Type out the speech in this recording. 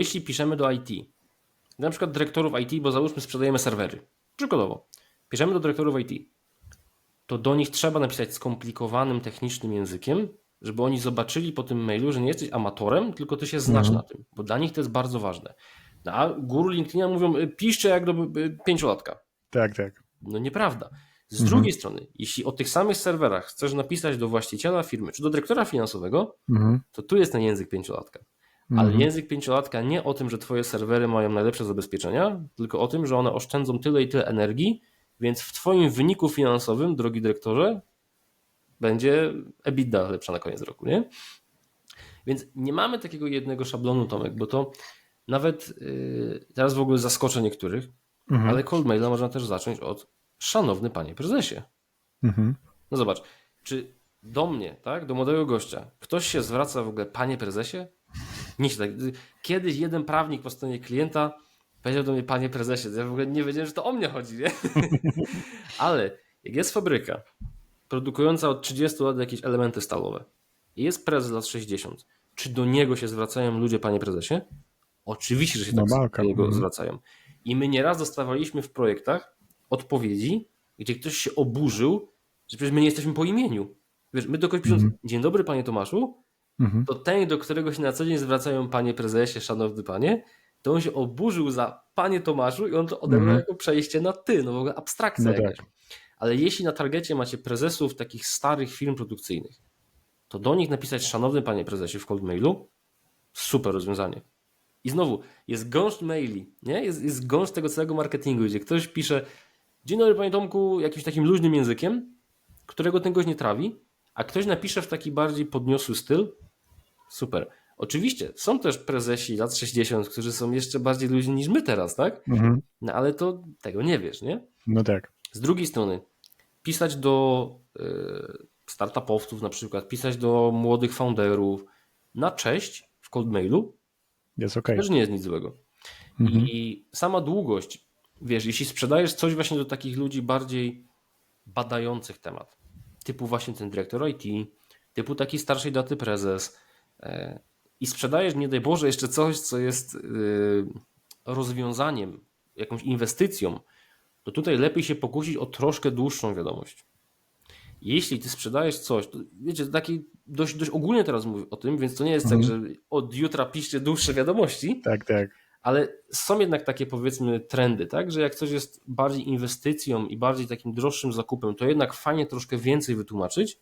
jeśli piszemy do IT, na przykład dyrektorów IT, bo załóżmy sprzedajemy serwery, przykładowo, piszemy do dyrektorów IT, to do nich trzeba napisać skomplikowanym technicznym językiem, żeby oni zobaczyli po tym mailu, że nie jesteś amatorem, tylko ty się znasz Mhm. na tym, bo dla nich to jest bardzo ważne. No, A guru LinkedIna mówią, y, piszcie jak do y, pięciolatka. Tak, tak. No nieprawda. Z Mhm. drugiej strony, jeśli o tych samych serwerach chcesz napisać do właściciela firmy czy do dyrektora finansowego, Mhm. to tu jest ten język pięciolatka. Ale Mhm. język pięciolatka nie o tym, że twoje serwery mają najlepsze zabezpieczenia, tylko o tym, że one oszczędzą tyle i tyle energii, więc w twoim wyniku finansowym, drogi dyrektorze, będzie EBITDA lepsza na koniec roku, nie? Więc nie mamy takiego jednego szablonu, Tomek, bo to nawet yy, teraz w ogóle zaskoczę niektórych, Mhm. ale cold maila można też zacząć od szanowny panie prezesie. Mhm. No zobacz, czy do mnie, tak, do młodego gościa, ktoś się zwraca w ogóle panie prezesie? Nie się tak. Kiedyś jeden prawnik po stronie klienta powiedział do mnie panie prezesie. Ja w ogóle nie wiedziałem, że to o mnie chodzi, nie? Ale jak jest fabryka produkująca od 30 lat jakieś elementy stalowe i jest prezes lat 60, czy do niego się zwracają ludzie panie prezesie? Oczywiście, że się tak Normalka. do niego Mhm. zwracają. I my nieraz dostawaliśmy w projektach odpowiedzi, gdzie ktoś się oburzył, że przecież my nie jesteśmy po imieniu. Wiesz, my do kogoś pisząc, Mhm. dzień dobry panie Tomaszu, Mhm. to ten, do którego się na co dzień zwracają panie prezesie, szanowny panie, to on się oburzył za panie Tomaszu i on to odebrał Mhm. jako przejście na ty, no w ogóle abstrakcja No jakaś. Ale jeśli na targecie macie prezesów takich starych firm produkcyjnych, to do nich napisać szanowny panie prezesie w cold mailu, super rozwiązanie. I znowu, jest gąszcz maili, nie? Jest, jest gąszcz tego całego marketingu, gdzie ktoś pisze dzień dobry panie Tomku, jakimś takim luźnym językiem, którego ten gość nie trawi, a ktoś napisze w taki bardziej podniosły styl, super. Oczywiście, są też prezesi lat 60, którzy są jeszcze bardziej luźni niż my teraz, tak? Mhm. No ale to tego nie wiesz, nie? No tak. Z drugiej strony, pisać do y, startupowców na przykład, pisać do młodych founderów na cześć w cold mailu Jest okej. też nie jest nic złego. Mhm. I sama długość, wiesz, jeśli sprzedajesz coś właśnie do takich ludzi bardziej badających temat, typu właśnie ten dyrektor IT, typu taki starszej daty prezes i sprzedajesz, nie daj Boże, jeszcze coś, co jest y, rozwiązaniem, jakąś inwestycją, to tutaj lepiej się pokusić o troszkę dłuższą wiadomość. Jeśli ty sprzedajesz coś, to wiecie, to taki dość, dość ogólnie teraz mówię o tym, więc to nie jest tak, że od jutra piszcie dłuższe wiadomości, Tak, tak. ale są jednak takie powiedzmy trendy, tak, że jak coś jest bardziej inwestycją i bardziej takim droższym zakupem, to jednak fajnie troszkę więcej wytłumaczyć,